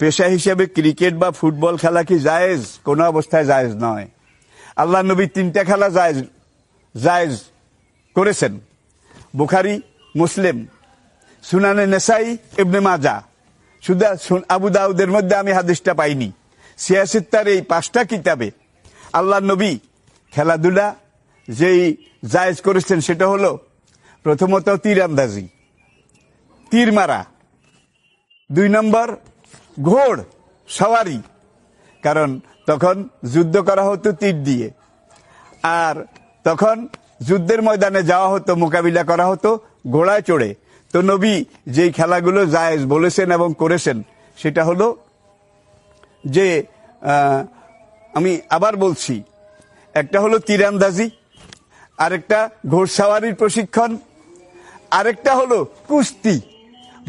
পেশা হিসেবে ক্রিকেট বা ফুটবল খেলা কি জায়েজ? কোনো অবস্থায় জায়েজ নয়। আল্লাহ নবী তিনটা খেলা জায়েজ জায়েজ করেছেন। বুখারি, মুসলিম, সুনানে নেসাই, ইবনে মাজা। শুধু আবু দাউদের মধ্যে আমি হাদিসটা পাইনি। সিয়াসিত্তার এই পাঁচটা কিতাবে আল্লাহ নবী খেলাধুলা যেই জায়েজ করেছেন সেটা হলো প্রথমত তীরন্দাজি তীর মারা। দুই নম্বর ঘোড়, সওয়ারি। কারণ তখন যুদ্ধ করা হতো তীর দিয়ে। আর তখন যুদ্ধের ময়দানে যাওয়া হতো, মোকাবিলা করা হতো ঘোড়ায় চড়ে। তো নবী যেই খেলাগুলো জায়েজ বলেছেন এবং করেছেন, সেটা হলো যে আমি আবার বলছি, একটা হলো তীরান্দাজি, আরেকটা ঘোড়সাওয়ারির প্রশিক্ষণ, আরেকটা হলো কুস্তি,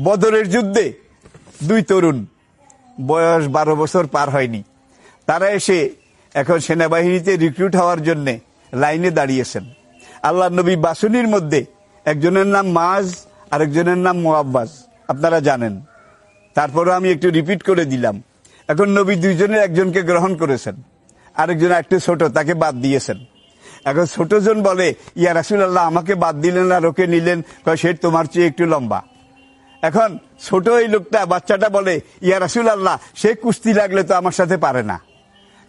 বদরের যুদ্ধে দুই তরুণ। বয়স বারো বছর পার হয়নি। তারা এসে এখন সেনাবাহিনীতে রিক্রুট হওয়ার জন্য লাইনে দাঁড়িয়েছেন। আল্লাহ নবী বাসুনির মধ্যে একজনের নাম মাজ, আরেকজনের নাম মোয়াব্বাজ আপনারা জানেন। তারপরে আমি একটু রিপিট করে দিলাম। এখন নবী দুইজনের একজনকে গ্রহণ করেছেন। আরেকজন একটু ছোট, তাকে বাদ দিয়েছেন। এখন ছোটজন বলে, ইয়া রাসুল আল্লাহ আমাকে বাদ দিলেন আর ওকে নিলেন। সে তোমার চেয়ে একটু লম্বা। এখন ছোট এই লোকটা, বাচ্চাটা বলে, ইয়া রাসুল আল্লাহ সে কুস্তি লাগলে তো আমার সাথে পারে না।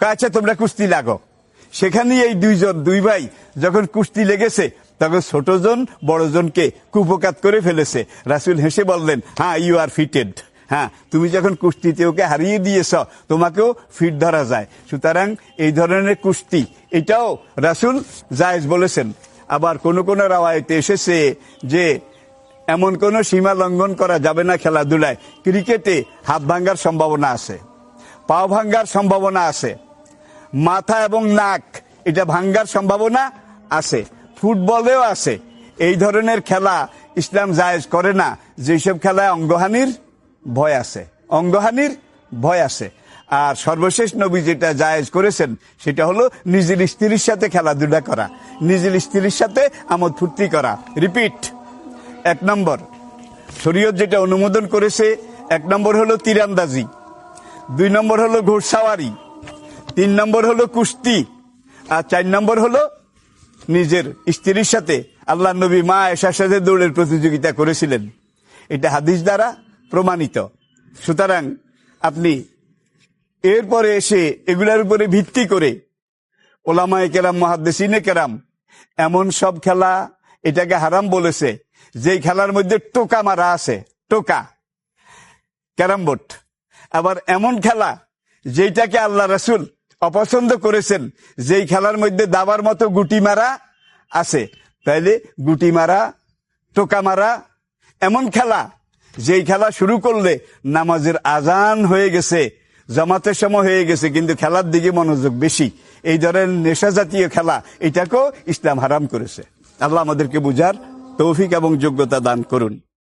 আচ্ছা তোমরা কুস্তি লাগো। সেখানেই এই দুইজন, দুই ভাই যখন কুস্তি লেগেছে, তখন ছোটজন বড়জনকে কুপকাত করে ফেলেছে। রাসুল হেসে বললেন হ্যাঁ ইউ আর ফিটেড হ্যাঁ তুমি যখন কুস্তিতে ওকে হারিয়ে দিয়েছ, তোমাকেও ফিট ধরা যায়। সুতরাং এই ধরনের কুস্তি, এটাও রাসুল জায়েজ বলেছেন। আবার কোন কোনো রাওয়ায়তে এসেছে যে এমন কোন সীমা লঙ্ঘন করা যাবে না খেলাধুলায়। ক্রিকেটে হাত ভাঙ্গার সম্ভাবনা আছে। পাও ভাঙ্গার সম্ভাবনা আছে। মাথা এবং নাক, এটা ভাঙ্গার সম্ভাবনা আছে। ফুটবলেও আছে। এই ধরনের খেলা ইসলাম জায়েজ করে না। যেসব খেলায় অঙ্গহানির ভয় আছে। অঙ্গহানির ভয় আছে। আর সর্বশেষ নবী যেটা জায়েজ করেছেন, সেটা হলো নিজের স্ত্রীর সাথে খেলাধুলা করা। নিজের স্ত্রীর সাথে আমোদ ফুর্তি করা। রিপিট। এক নম্বর। শরীয়ত যেটা অনুমোদন করেছে, এক নম্বর হলো তীরান্দাজি। দুই নম্বর হলো ঘোড়সাওয়ারি। তিন নম্বর হলো কুস্তি। আর চার নম্বর হলো নিজের স্ত্রীর সাথে আল্লাহ নবী মা এসার সাথে দৌড়ের প্রতিযোগিতা করেছিলেন। এটা হাদিস দ্বারা প্রমাণিত। সুতরাং আপনি এরপরে এসে এগুলার উপরে ভিত্তি করে ওলামায় কেরাম, মহাদ্দেশিনে কেরাম, এমন সব খেলা এটাকে হারাম বলেছে যেই খেলার মধ্যে টোকা মারা আছে, টোকা, ক্যারাম বোর্ড। আবার এমন খেলা যেটাকে আল্লাহ রাসুল অপছন্দ করেছেন, যেই খেলার মধ্যে দাবার মতো গুটি মারা আছে। তাইলে গুটি মারা, টোকা মারা, এমন খেলা যেই খেলা শুরু করলে নামাজের আজান হয়ে গেছে, জামাতের সময় হয়ে গেছে, কিন্তু খেলার দিকে মনোযোগ বেশি। এই ধরনের নেশা জাতীয় খেলা, এটাকেও ইসলাম হারাম করেছে। আল্লাহ আমাদেরকে বুঝার তৌফিক এবং যোগ্যতা দান করুন।